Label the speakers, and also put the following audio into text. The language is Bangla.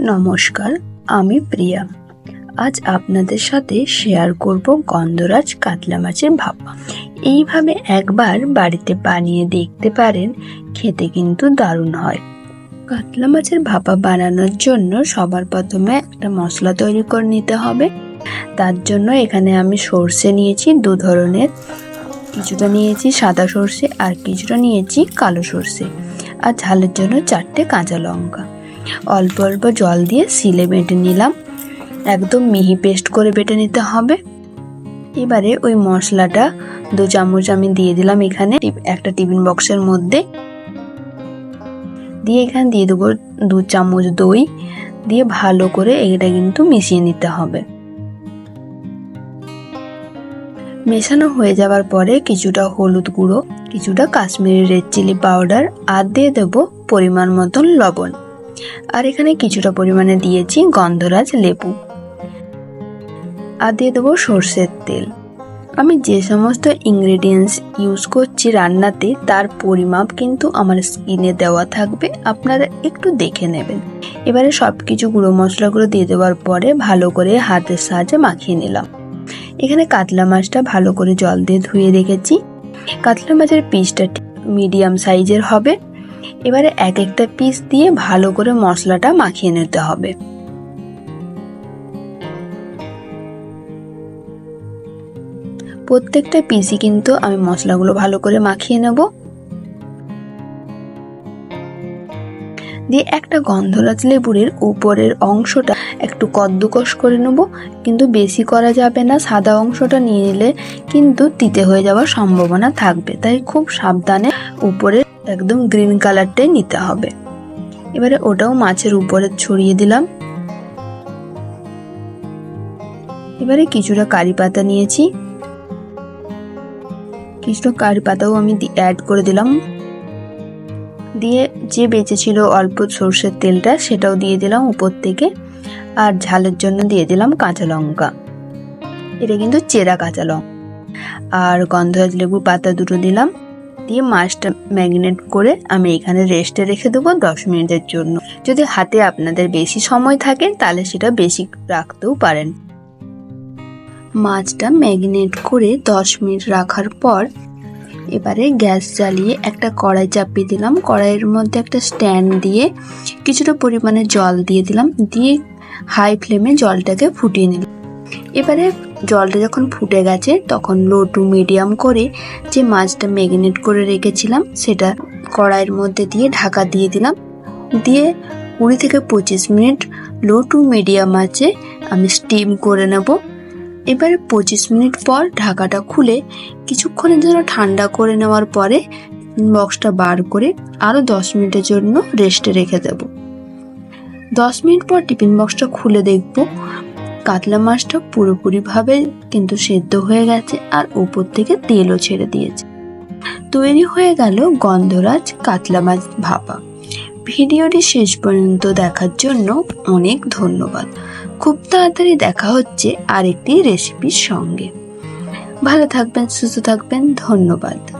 Speaker 1: নমস্কার, আমি প্রিয়া। আজ আপনাদের সাথে শেয়ার করব গন্ধরাজ কাতলা মাছের ভাপা এইভাবে একবার বাড়িতে বানিয়ে দেখতে পারেন, খেতে কিন্তু দারুণ হয়। কাতলা মাছের ভাপা বানানোর জন্য সবার প্রথমে একটা মশলা তৈরি করে নিতে হবে। তার জন্য এখানে আমি সর্ষে নিয়েছি, দু ধরনের। কিছুটা নিয়েছি সাদা সর্ষে আর কিছুটা নিয়েছি কালো সর্ষে। আর ঝালের জন্য চারটে কাঁচা লঙ্কা। অল্প অল্প জল দিয়ে সিলে বেটে নিলাম। একদম মিহি পেস্ট করে বেটে নিতে হবে। এবারে ওই মশলাটা দু চামচ আমি দিয়ে দিলাম এখানে একটা টিফিন বক্সের মধ্যে। দিয়ে এখানে দিয়ে দেবো দু চামচ দই। দিয়ে ভালো করে এটা কিন্তু মিশিয়ে নিতে হবে। মেশানো হয়ে যাওয়ার পরে কিছুটা হলুদ গুঁড়ো, কিছুটা কাশ্মীরি রেড চিলি পাউডার আর দিয়ে দেবো পরিমাণ মতন লবণ। আর এখানে কিছুটা পরিমাণে দিয়েছি গন্ধরাজ লেবু। আর দিয়ে দেবো সর্ষের তেল। আমি যে সমস্ত ইনগ্রেডিয়েন্টস ইউজ করছি রান্নাতে, তার পরিমাপ কিন্তু আমার স্কিনে দেওয়া থাকবে। আপনারা একটু দেখে নেবেন। এবারে সব কিছু গুঁড়ো মশলাগুলো দিয়ে দেওয়ার পরে ভালো করে হাতের সাহায্যে মাখিয়ে নিলাম। এখানে কাতলা মাছটা ভালো করে জল দিয়ে ধুয়ে রেখেছি। কাতলা মাছের পিসটা মিডিয়াম সাইজের হবে। এবারে এক একটা পিস দিয়ে ভালো করে মশলাটা মাখিয়ে নিতে হবে। প্রত্যেকটা পিসই কিন্তু আমি মশলাগুলো ভালো করে মাখিয়ে নেব। দিয়ে একটা গন্ধরাজ লেবুরের উপরের অংশটা একটু কদ্দুকস করে নেব। কিন্তু বেশি করা যাবে না, সাদা অংশটা নিয়ে নিলে কিন্তু তিতে হয়ে যাওয়ার সম্ভাবনা থাকবে। তাই খুব সাবধানে উপরে একদম গ্রিন কালারটাই নিতে হবে। এবারে ওটাও মাছের উপরে ছড়িয়ে দিলাম। এবারে কিছুটা কারি পাতা নিয়েছি। কিছুটা কারি পাতাও আমি অ্যাড করে দিলাম। দিয়ে যে বেঁচে ছিল অল্প সর্ষের তেলটা সেটাও দিয়ে দিলাম উপর থেকে। আর ঝালের জন্য দিয়ে দিলাম কাঁচা লঙ্কা। এটা কিন্তু চেরা কাঁচা লঙ্কা আর গন্ধরাজ লেবুর পাতা দুটো দিলাম। দিয়ে মাছটা ম্যাগনেট করে আমি এখানে রেস্টে রেখে দেবো দশ মিনিটের জন্য। যদি হাতে আপনাদের বেশি সময় থাকে, তাহলে সেটা বেশি রাখতেও পারেন। মাছটা ম্যাগনেট করে দশ মিনিট রাখার পর এবারে গ্যাস জ্বালিয়ে একটা কড়াই চাপিয়ে দিলাম। কড়াইয়ের মধ্যে একটা স্ট্যান্ড দিয়ে কিছুটা পরিমাণে জল দিয়ে দিলাম। দিয়ে হাই ফ্লেমে জলটাকে ফুটিয়ে নিলাম। এবারে জলটা যখন ফুটে গেছে, তখন লো টু মিডিয়াম করে যে মাছটা ম্যাগনেট করে রেখেছিলাম, সেটা কড়াইয়ের মধ্যে দিয়ে ঢাকা দিয়ে দিলাম। দিয়ে কুড়ি থেকে পঁচিশ মিনিট লো টু মিডিয়াম আছে, আমি স্টিম করে নেব। এবারে পঁচিশ মিনিট পর ঢাকাটা খুলে কিছুক্ষণের জন্য ঠান্ডা করে নেওয়ার পরে বক্সটা বার করে আরও দশ মিনিটের জন্য রেস্টে রেখে দেব। দশ মিনিট পর টিফিন বক্সটা খুলে দেখব। কাতলা মাছটা পুরোপুরিভাবে কিন্তু সেদ্ধ হয়ে গেছে আর উপর থেকে তেলও ছেড়ে দিয়েছে। তৈরি হয়ে গেল গন্ধরাজ কাতলা মাছ ভাপা। ভিডিওটি শেষ পর্যন্ত দেখার জন্য অনেক ধন্যবাদ। খুব তাড়াতাড়ি দেখা হচ্ছে আরেকটি রেসিপির সঙ্গে। ভালো থাকবেন, সুস্থ থাকবেন, ধন্যবাদ।